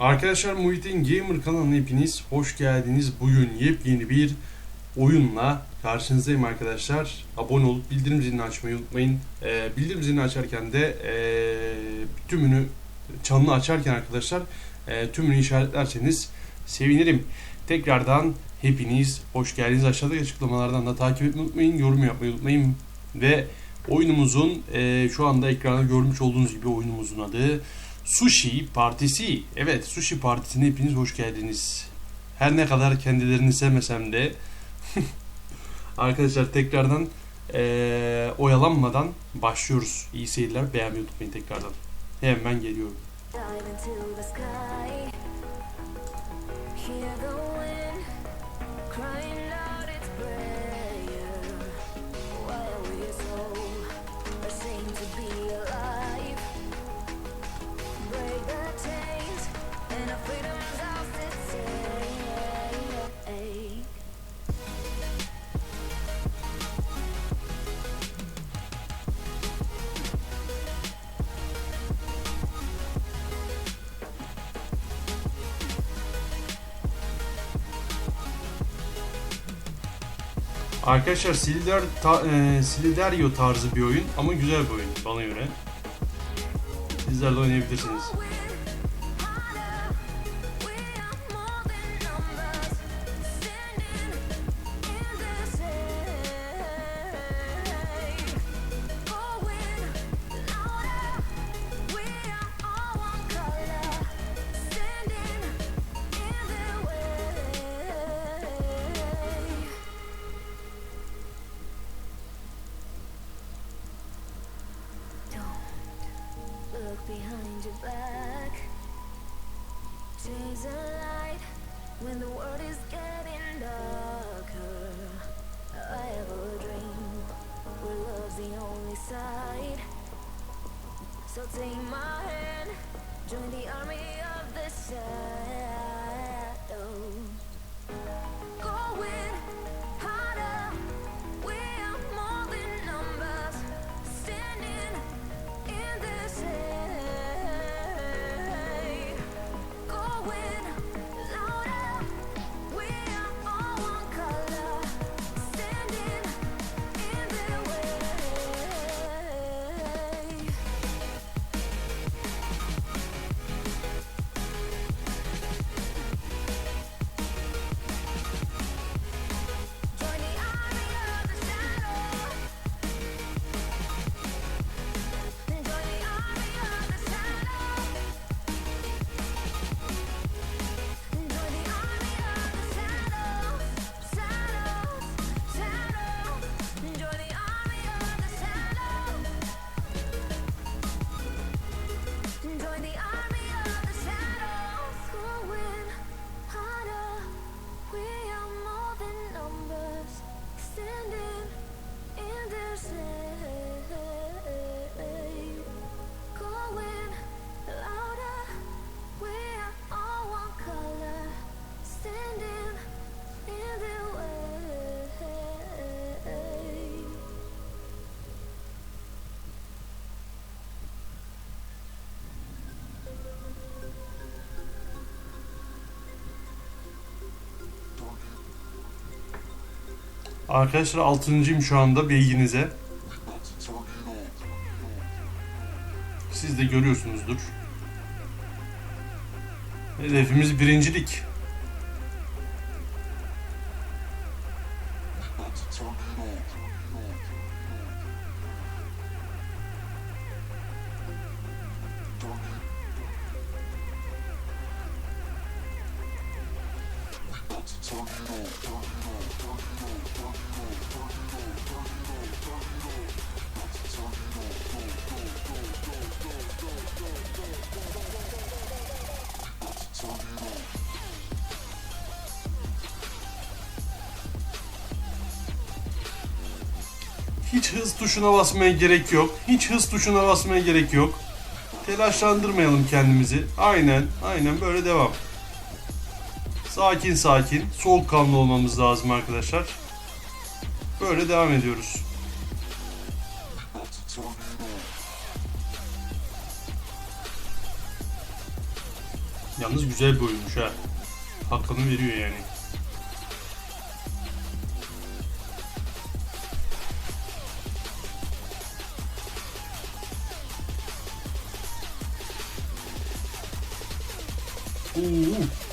Arkadaşlar Muhittin Gamer kanalına hepiniz hoş geldiniz. Bugün yepyeni bir oyunla karşınızdayım arkadaşlar. Abone olup bildirim zilini açmayı unutmayın. Ee, bildirim zilini açarken de ee, tümünü çanını açarken arkadaşlar ee, tümünü işaretlerseniz sevinirim. Tekrardan hepiniz hoş geldiniz. Aşağıdaki açıklamalardan da takip etmeyi unutmayın. Yorum yapmayı unutmayın. Ve oyunumuzun ee, şu anda ekranda görmüş olduğunuz gibi oyunumuzun adı Sushi Partisi. Evet, Sushi Partisi'ne hepiniz hoş geldiniz. Her ne kadar kendilerini sevmesem de arkadaşlar tekrardan eee, oyalanmadan başlıyoruz. İyi seyirler. Beğenmeyi unutmayın tekrardan. Hemen geliyorum. Hear the wind crying Arkadaşlar Silider ta, eee, Siliderio tarzı bir oyun ama güzel bir oyun bana göre. Sizler de oynayabilirsiniz. Arkadaşlar 6.yım şu anda bilginize. Siz de görüyorsunuzdur. Hedefimiz birincilik. Hiç hız tuşuna basmaya gerek yok. Hiç hız tuşuna basmaya gerek yok. Telaşlandırmayalım kendimizi. Aynen, aynen böyle devam. Sakin sakin, soğukkanlı olmamız lazım arkadaşlar. Böyle devam ediyoruz. Yalnız güzel bir oyunmuş ha. Hakkını veriyor yani. Oo.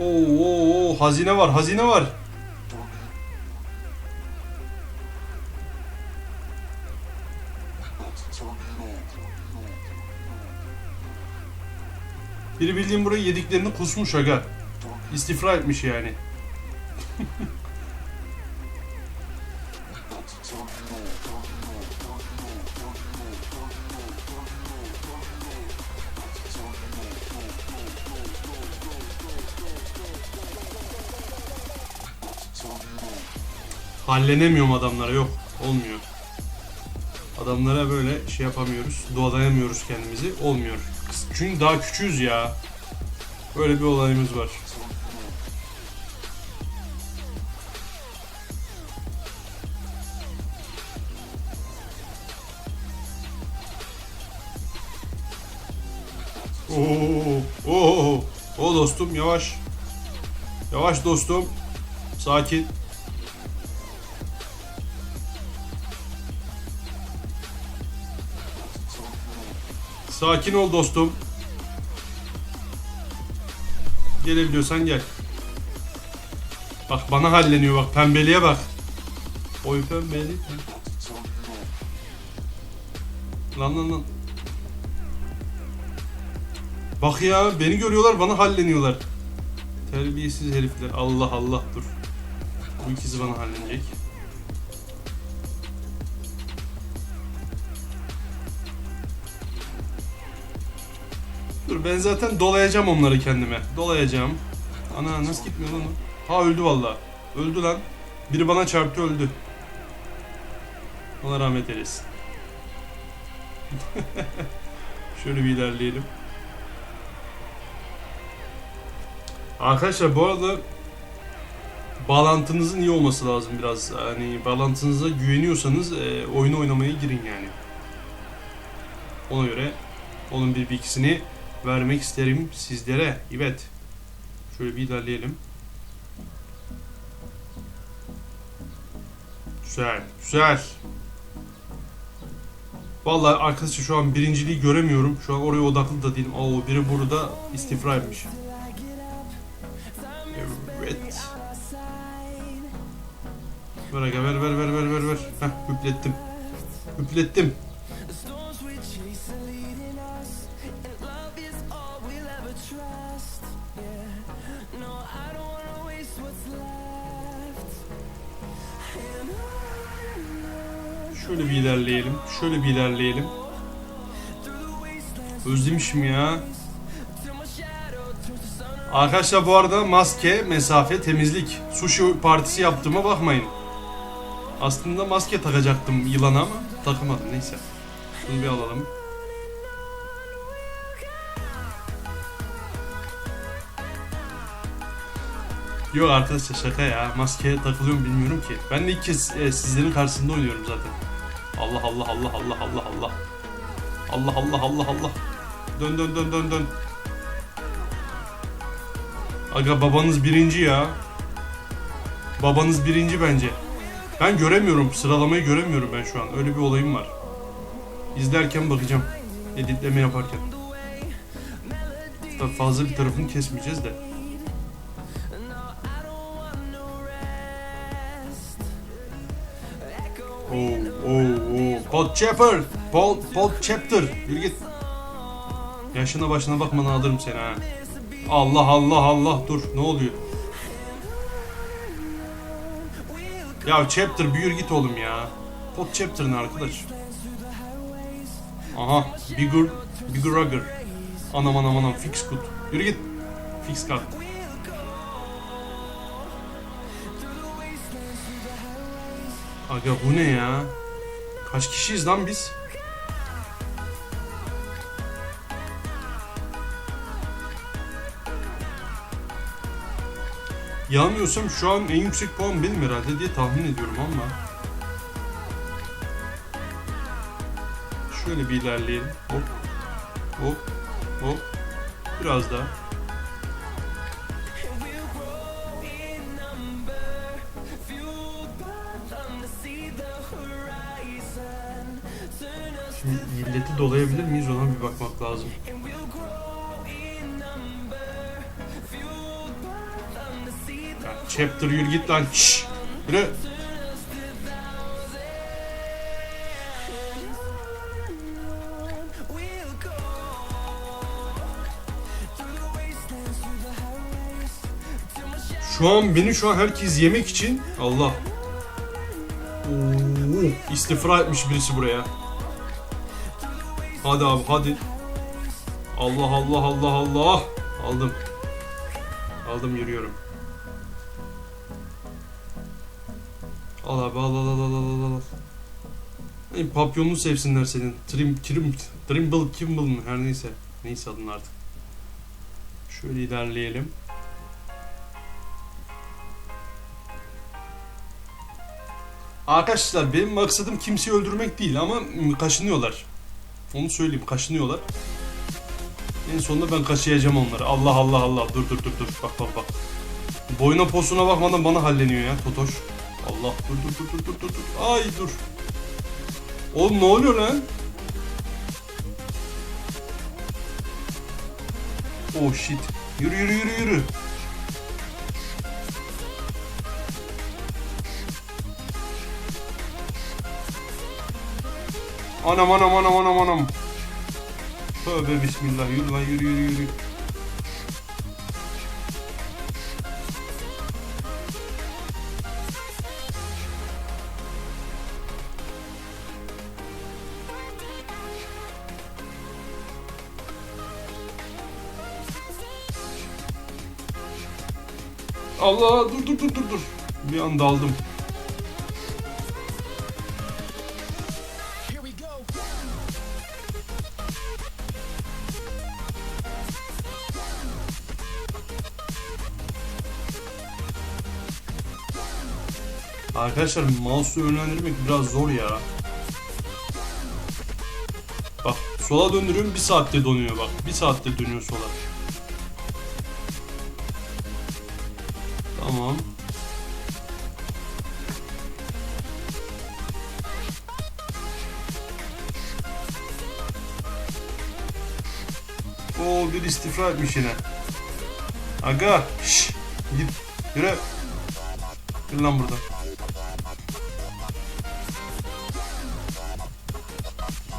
Oo, oo, oo, hazine var, hazine var. Biri bildiğin burayı yediklerini kusmuş aga. İstifra etmiş yani. Hallenemiyorum adamlara yok. Olmuyor. Adamlara böyle şey yapamıyoruz. Doğalayamıyoruz kendimizi. Olmuyor. Çünkü daha küçüğüz ya. Böyle bir olayımız var. Oo, oo, o dostum yavaş. Yavaş dostum. Sakin. Sakin ol dostum. Gelebiliyorsan gel. Bak bana halleniyor bak pembeliğe bak. Oy pembeli. Lan lan lan. Bak ya beni görüyorlar bana halleniyorlar. Terbiyesiz herifler. Allah Allah dur. Bu ikisi bana hallenecek. Dur ben zaten dolayacağım onları kendime. Dolayacağım. Ana nasıl gitmiyor lan? Ha öldü valla. Öldü lan. Biri bana çarptı öldü. Ona rahmet eylesin. Şöyle bir ilerleyelim. Arkadaşlar bu arada bağlantınızın iyi olması lazım biraz. Yani bağlantınıza güveniyorsanız e, oyunu oynamaya girin yani. Ona göre onun bir bilgisini vermek isterim sizlere. Evet. Şöyle bir ilerleyelim. Güzel, güzel. Vallahi arkadaşlar şu an birinciliği göremiyorum. Şu an oraya odaklı da değilim. Oo biri burada istifra etmiş. Evet. Ver ver ver ver ver ver ver. Heh hüplettim. Hüplettim. İlerleyelim. Özlemişim ya. Arkadaşlar bu arada maske, mesafe, temizlik, sushi partisi yaptığıma bakmayın. Aslında maske takacaktım yılana ama takamadım neyse. Şunu bir alalım. Yok arkadaşlar şaka ya. Maske takılıyor mu bilmiyorum ki. Ben de ilk kez e, sizlerin karşısında oynuyorum zaten. Allah Allah Allah Allah Allah Allah. Allah Allah Allah Allah. Dön dön dön dön dön. Aga babanız birinci ya. Babanız birinci bence. Ben göremiyorum. Sıralamayı göremiyorum ben şu an. Öyle bir olayım var. İzlerken bakacağım. Editleme yaparken. Fazla bir tarafını kesmeyeceğiz de. Paul Chapter. Paul, Paul Chapter. Yürü git. Yaşına başına bakmadan alırım seni ha. Allah Allah Allah dur ne oluyor? Ya Chapter büyür git oğlum ya. Paul Chapter ne arkadaş? Aha Bigger Bigger Rugger. Anam anam anam fix good. Yürü git. Fix kart. Aga bu ne ya? Kaç kişiyiz lan biz? Yanılmıyorsam şu an en yüksek puan benim herhalde diye tahmin ediyorum ama. Şöyle bir ilerleyelim. Hop. Hop. Hop. Biraz daha. Şimdi illeti dolayabilir miyiz ona bir bakmak lazım. Ya, chapter yürü git lan. Şşş. Yürü. Şu an beni şu an herkes yemek için Allah. Oo, istifra etmiş birisi buraya. Hadi abi hadi. Allah Allah Allah Allah. Aldım. Aldım yürüyorum. Al abi al al al al al al. Ay, papyonunu sevsinler senin. Trim, trim, Trimble, Kimble mı? Her neyse. Neyse adın artık. Şöyle ilerleyelim. Arkadaşlar benim maksadım kimseyi öldürmek değil ama kaşınıyorlar. Onu söyleyeyim kaşınıyorlar. En sonunda ben kaşıyacağım onları. Allah Allah Allah. Dur dur dur dur. Bak bak bak. Boyuna posuna bakmadan bana halleniyor ya Totoş. Allah dur dur dur dur dur dur. dur. Ay dur. Oğlum ne oluyor lan? Oh shit. Yürü yürü yürü yürü. Anam anam anam anam anam. Tövbe bismillah yürü lan yürü yürü yürü. Allah dur dur dur dur dur. Bir anda aldım. Arkadaşlar mouse'u yönlendirmek biraz zor ya. Bak sola döndürüyorum bir saatte donuyor bak. Bir saatte dönüyor sola. Tamam. Oo bir istifra etmiş yine. Aga şş, git yürü. Yürü lan buradan.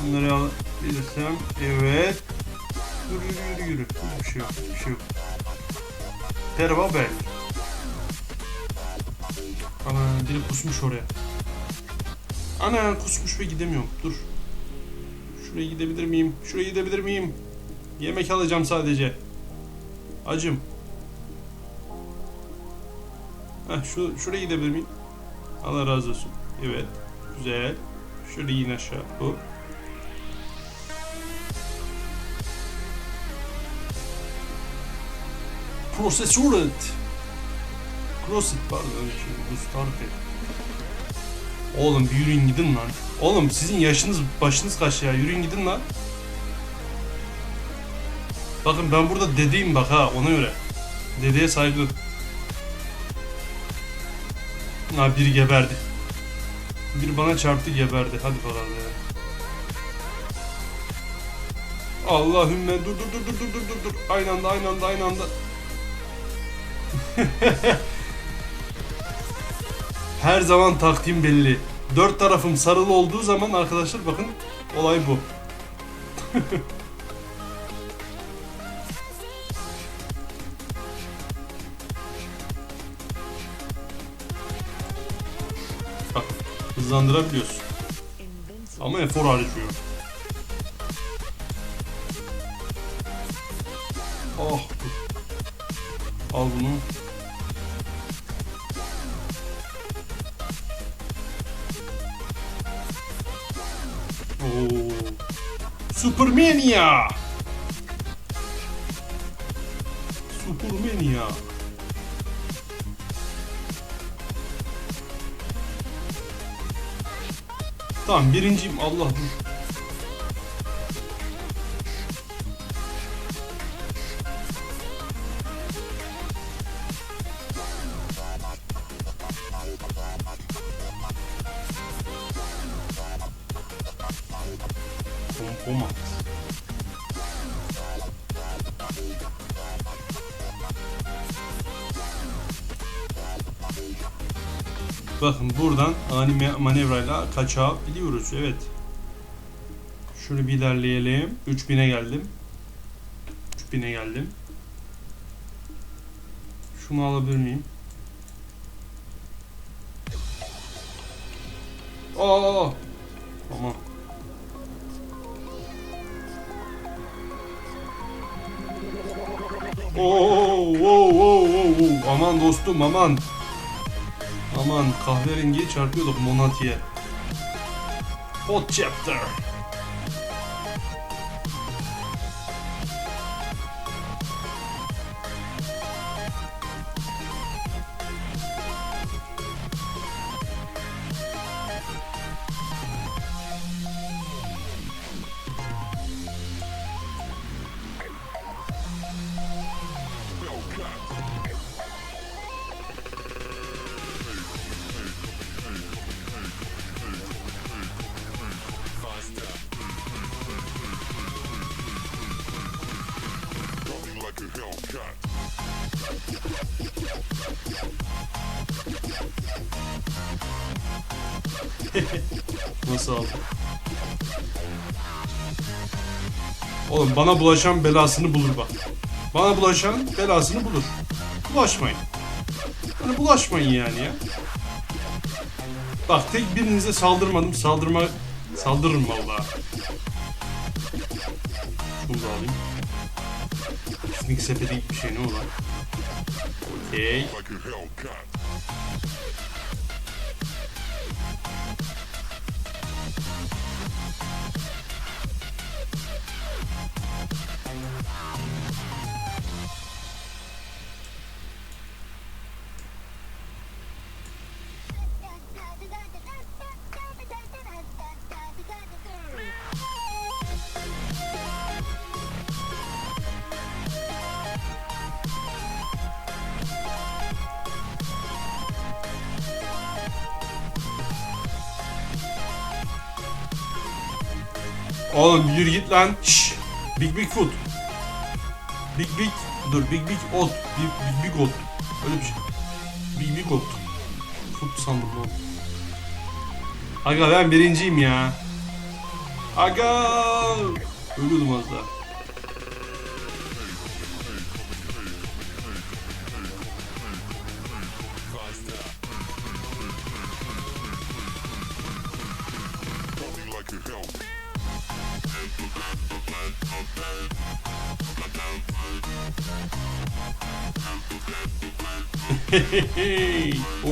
Bunları alabilirsem evet. Yürü yürü yürü yürü. Bir şey yok bir şey yok. Terva ben. Ana dili kusmuş oraya. Ana kusmuş ve gidemiyorum. Dur. Şuraya gidebilir miyim? Şuraya gidebilir miyim? Yemek alacağım sadece. Acım. Heh, şu, şuraya gidebilir miyim? Allah razı olsun. Evet. Güzel. Şöyle in aşağı. Hop. Prosesuret. Crossfit var ya öyle şey. Rus tarifi. Oğlum bir yürüyün gidin lan. Oğlum sizin yaşınız başınız kaç ya? Yürüyün gidin lan. Bakın ben burada dedeyim bak ha ona göre. Dedeye saygı. Ha biri geberdi. Bir bana çarptı geberdi. Hadi bakalım ya. Allahümme dur dur dur dur dur dur dur. Aynı anda aynı anda aynı anda. Her zaman taktiğim belli. Dört tarafım sarılı olduğu zaman arkadaşlar bakın olay bu. Bak hızlandırabiliyorsun. Ama efor harcıyor. Oh. Al bunu. Supermania. Supermania. Tamam birinciyim Allah dur. Bakın buradan ani manevrayla kaçabiliyoruz. Evet. Şunu bir ilerleyelim. 3000'e geldim. 3000'e geldim. Şunu alabilir miyim? Aa! Tamam. Oo, oo, oo, oo, oo. Aman dostum aman. Aman kahverengi çarpıyorduk Monati'ye. Hot chapter. Nasıl aldı? Oğlum bana bulaşan belasını bulur bak. Bana bulaşan belasını bulur. Bulaşmayın. Hani bulaşmayın yani ya. Bak tek birinize saldırmadım. Saldırma saldırırım vallahi. Şunu da alayım. Piknik sepeti gibi bir şey ne olan? Okey. Oğlum yürü git lan. Şşş. Big Big Foot. Big Big dur Big Big Ot. Big Big, big Ot. Öyle bir şey. Big Big Ot. Foot sandım oğlum. Aga ben birinciyim ya. Aga. Ölüyordum az daha.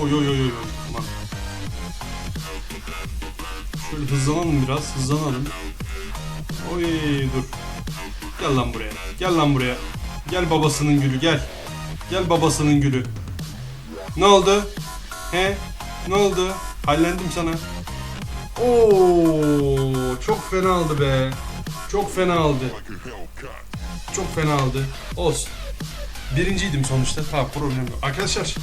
Oy oy oy oy. Aman. Şöyle hızlanalım biraz. Hızlanalım. Oy dur. Gel lan buraya. Gel lan buraya. Gel babasının gülü gel. Gel babasının gülü. Ne oldu? He? Ne oldu? Hallendim sana. Oo, çok fena aldı be. Çok fena aldı. Çok fena aldı. Olsun. Birinciydim sonuçta. Tamam problem yok. Arkadaşlar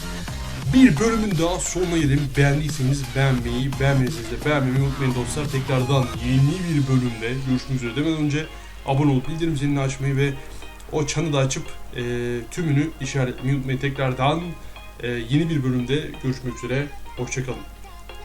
bir bölümün daha sonuna gelin. Beğendiyseniz beğenmeyi, beğenmediyseniz de beğenmeyi unutmayın dostlar. Tekrardan yeni bir bölümde görüşmek üzere demeden önce abone olup bildirim zilini açmayı ve o çanı da açıp e, tümünü işaretlemeyi unutmayın. Tekrardan e, yeni bir bölümde görüşmek üzere. Hoşçakalın.